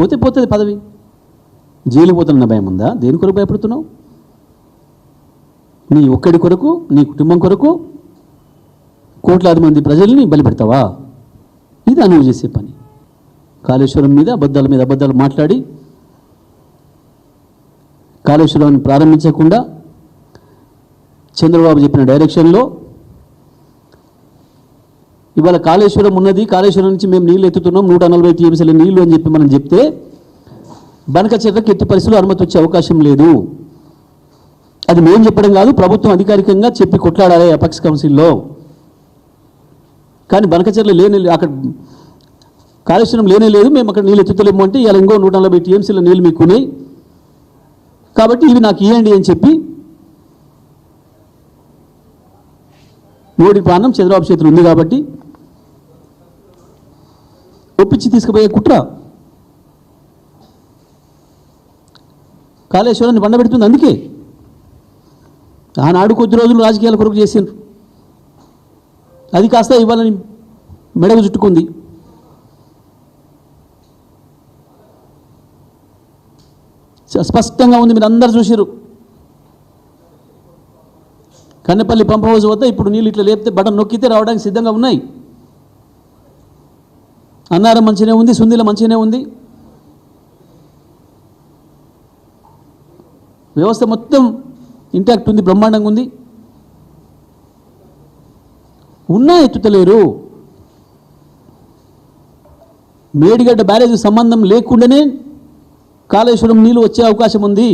పోతే పోతుంది పదవి. జైలు పోతున్న భయం ఉందా? దేని కొరకు భయపడుతున్నావు? నీ ఒక్కడి కొరకు నీ కుటుంబం కొరకు కోట్లాది మంది ప్రజల్ని బలిపెడతావా? ఇది అనువు చేసే పని. కాళేశ్వరం మీద అబద్ధాల మీద అబద్ధాలు మాట్లాడి కాళేశ్వరాన్ని ప్రారంభించకుండా చంద్రబాబు చెప్పిన డైరెక్షన్లో ఇవాళ కాళేశ్వరం ఉన్నది. కాళేశ్వరం నుంచి మేము నీళ్ళు ఎత్తుతున్నాం. నూట నలభై టీఎంసీల నీళ్ళు అని చెప్పి మనం చెప్తే బనక చెట్లకు ఎట్టి పరిస్థితుల్లో అనుమతి వచ్చే అవకాశం లేదు. అది మేము చెప్పడం కాదు ప్రభుత్వం అధికారికంగా చెప్పి కొట్లాడాలి అపక్స్ కౌన్సిల్లో. కానీ బనకచెర్ల లేని అక్కడ కాళేశ్వరం లేనే లేదు. మేము అక్కడ నీళ్ళు ఎత్తుతలేము అంటే ఇలా ఇంకో నూట నలభై టీఎంసీల నీళ్ళు మీకు ఉన్నాయి కాబట్టి ఇవి నాకు ఇవ్వండి అని చెప్పి మోడీ ప్రాణం చంద్రబాబు చేతులు ఉంది కాబట్టి విడిచి తీసుకుపోయే కుట్ర. కాళేశ్వరాన్ని బండబెడుతుంది అందుకే. ఆనాడు కొద్ది రోజులు రాజకీయాల కొరకు చేసిండ్రు. అది కాస్త ఇవ్వాలని మెడకు చుట్టుకుంది. స్పష్టంగా ఉంది మీరు అందరు చూసిరు కన్నెపల్లి పంప్ హౌస్ వద్ద ఇప్పుడు నీళ్ళు ఇట్లా లేపితే బటన్ నొక్కితే రావడానికి సిద్ధంగా ఉన్నాయి. అన్నారం మంచిగానే ఉంది సుందిల మంచిగానే ఉంది. వ్యవస్థ మొత్తం ఇంటాక్ట్ ఉంది బ్రహ్మాండంగా ఉంది. ఉన్నా ఎత్తుతలేరు. మేడిగడ్డ బ్యారేజ్ సంబంధం లేకుండానే కాళేశ్వరం నీళ్ళు వచ్చే అవకాశం ఉంది.